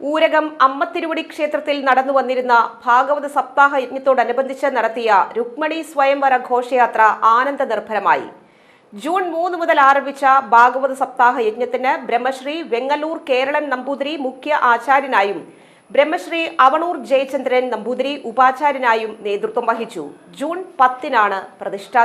ഊരകം അമ്മത്തിരുവടി ക്ഷേത്രത്തിൽ നടന്നു വന്നിരുന്ന ഭാഗവത സപ്താഹ യജ്ഞത്തോടനുബന്ധിച്ച് നടത്തിയ രുക്മണി സ്വയംവര ഘോഷയാത്ര ആനന്ദ നിർഭരമായി ജൂൺ മൂന്ന് മുതൽ ആരംഭിച്ച ഭാഗവത സപ്താഹ യജ്ഞത്തിന് ബ്രഹ്മശ്രീ വെങ്ങല്ലൂർ കേരളൻ നമ്പൂതിരി മുഖ്യ ആചാര്യനായും ബ്രഹ്മശ്രീ അവണൂർ ജയചന്ദ്രൻ നമ്പൂതിരി ഉപാചാര്യനായും നേതൃത്വം വഹിച്ചു. ജൂൺ പത്തിനാണ് പ്രതിഷ്ഠാ